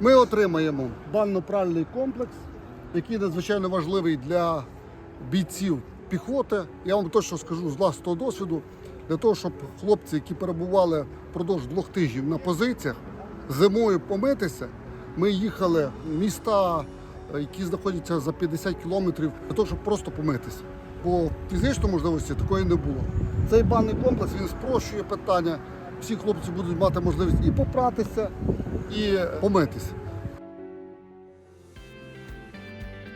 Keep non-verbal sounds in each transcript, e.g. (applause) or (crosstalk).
Ми отримаємо бально-пральний комплекс, який надзвичайно важливий для бійців піхоти. Я вам точно скажу з власного досвіду, для того, щоб хлопці, які перебували впродовж двох тижнів на позиціях, зимою помитися, ми їхали в міста, які знаходяться за 50 кілометрів, для того, щоб просто помитися. Бо фізичної можливості такої не було. Цей банний комплекс він спрощує питання. Всі хлопці будуть мати можливість і попратися, і помитися.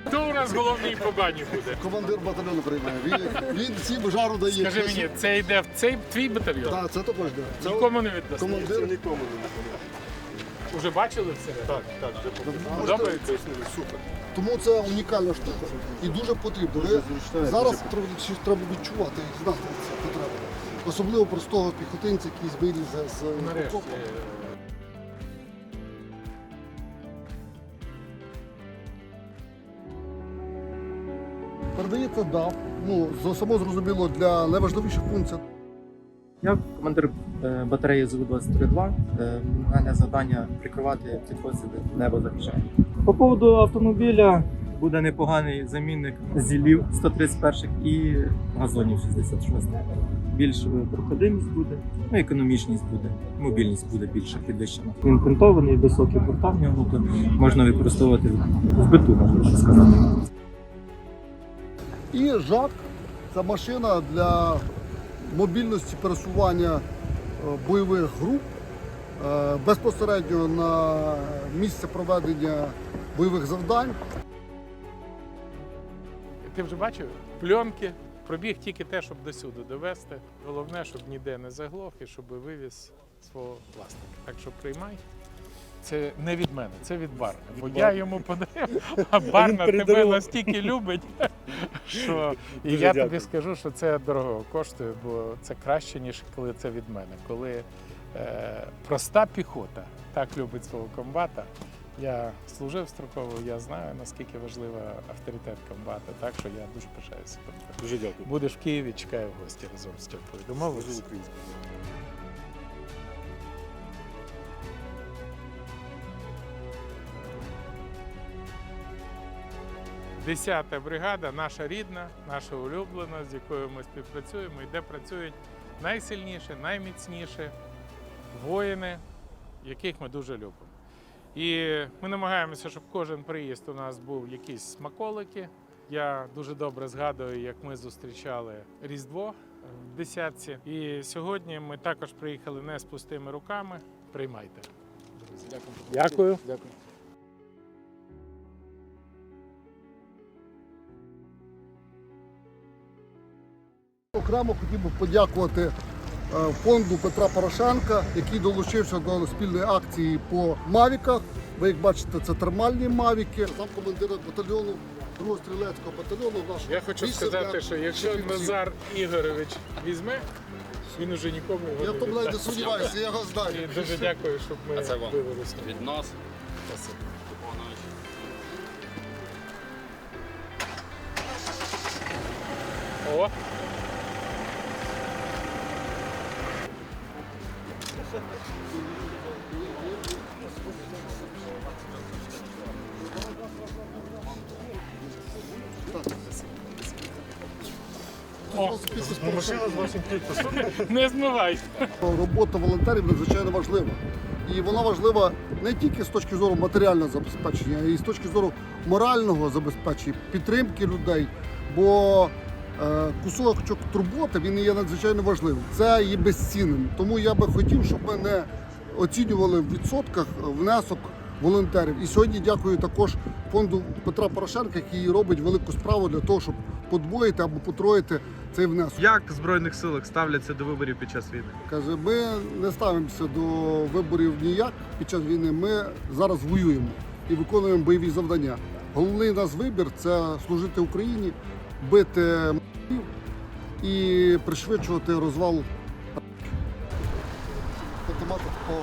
Хто у нас головний по бані буде? Командир батальйону приймає. Він, він всім жару дає. Скажи мені, це йде в цей твій батальйон? Так, це також де. Це Нікому не віддасте? командир. Уже бачили все? Так, так. Подобається? Тому це унікальна штука і дуже потрібно. Ви зараз треба, щось треба відчувати і знати це. Особливо простого піхотинця, який вилізе з Нарешті. окопу. Передається ДАВ. Ну, само зрозуміло, для найважливіших функцій Я командир е, батареї ЗУ-23-2. Е, Мене завдання прикривати підходи небо захищання. По поводу автомобіля буде непоганий замінник зілів 131 і газонів 66. Більш е, проходимість буде, ну економічність буде, мобільність буде більше підвищена. Він принтований, високі порта в нього, то можна використовувати в биту, можна так сказати. І ЖАК це машина для мобільності пересування е, бойових груп е, безпосередньо на місце проведення бойових завдань. Ти вже бачив? Пленки. Пробіг тільки те, щоб до сюди довести. Головне, щоб ніде не заглох і щоб вивіз свого власника. Так що приймай. Це не від мене, це від Барна. Бо я йому подарив, (laughs) а Барна тебе настільки любить, (laughs) що і я тобі скажу, що це дорого коштує, бо це краще, ніж коли це від мене. Коли е, проста піхота так любить свого комбата. Я служив строково, я знаю, наскільки важливий авторитет комбата, так що я дуже пишаюся. Дуже дякую. Будеш в Києві, чекаю в гості разом з Тьопою. Домовились? 10-та бригада, наша рідна, наша улюблена, з якою ми співпрацюємо і де працюють найсильніші, найміцніші воїни, яких ми дуже любимо. І ми намагаємося, щоб кожен приїзд у нас був якісь смаколики. Я дуже добре згадую, як ми зустрічали Різдво в десятці. І сьогодні ми також приїхали не з пустими руками. Приймайте. Друзі. Дякую. Дякую. Окремо хотів би подякувати фонду Петра Порошенка, який долучився до спільної акції по мавіках. Ви як бачите, це термальні мавіки. Сам командир батальйону другого стрілецького батальйону. Наш Я хочу більше сказати, що якщо. Назар Ігорович візьме, він уже нікому його Я не тому навіть не сумніваюся, я його знаю. І дуже дякую, щоб ми А це вам. вивелися. Від нас. Спасибо. О! Не змивай. Робота волонтерів надзвичайно важлива. І вона важлива не тільки з точки зору матеріального забезпечення, а й з точки зору морального забезпечення, підтримки людей. Бо кусочок турботи він є надзвичайно важливим. Це є безцінним. Тому я би хотів, щоб ми не оцінювали в відсотках внесок волонтерів. І сьогодні дякую також фонду Петра Порошенка, який робить велику справу для того, щоб подвоїти або потроїти цей внесок. Як в Збройних силах ставляться до виборів під час війни? Каже, ми не ставимося до виборів ніяк під час війни. Ми зараз воюємо і виконуємо бойові завдання. Головний наш вибір це служити Україні, бити і пришвидшувати розвал. Автомат по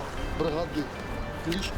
бригаді ліжку.